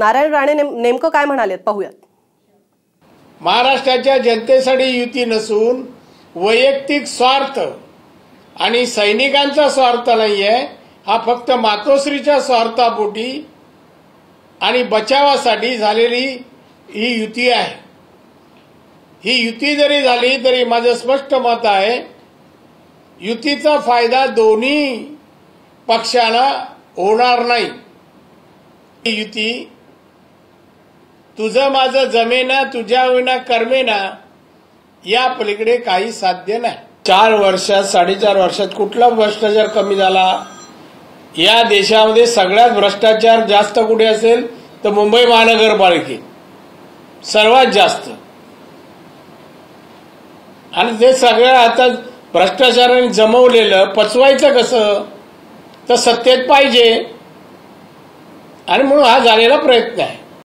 Narayan Rane name- नेमकं काय म्हणाले पाहूयात. महाराष्ट्राच्या जनतेसाठी युती नसून वैयक्तिक स्वार्थ आणि सैनिकांचा स्वार्थ नाहीये हा फक्त मातोश्रीच्या स्वार्थापोटी आणि बचावासाठी झालेली ही युती आहे. ही युती जरी झाली तरी माझं स्पष्ट मत आहे युतीचा फायदा दोन्ही पक्षाला होणार नाही. ही युती तुझं माझं जमेना तुझ्या विना कर्मेना या पलीकडे काही साध्य नाही. चार वर्षात साडेचार वर्षात कुठला भ्रष्टाचार कमी झाला? या देशामध्ये सगळ्यात भ्रष्टाचार जास्त कुठे असेल? तर मुंबई महानगरपालिकेत सर्वात जास्त. आणि ते सगळं आता भ्रष्टाचाराने जमवलेलं पचवायचं कसं? तर सत्तेत पाहिजे. आणि म्हणून हा झालेला प्रयत्न आहे.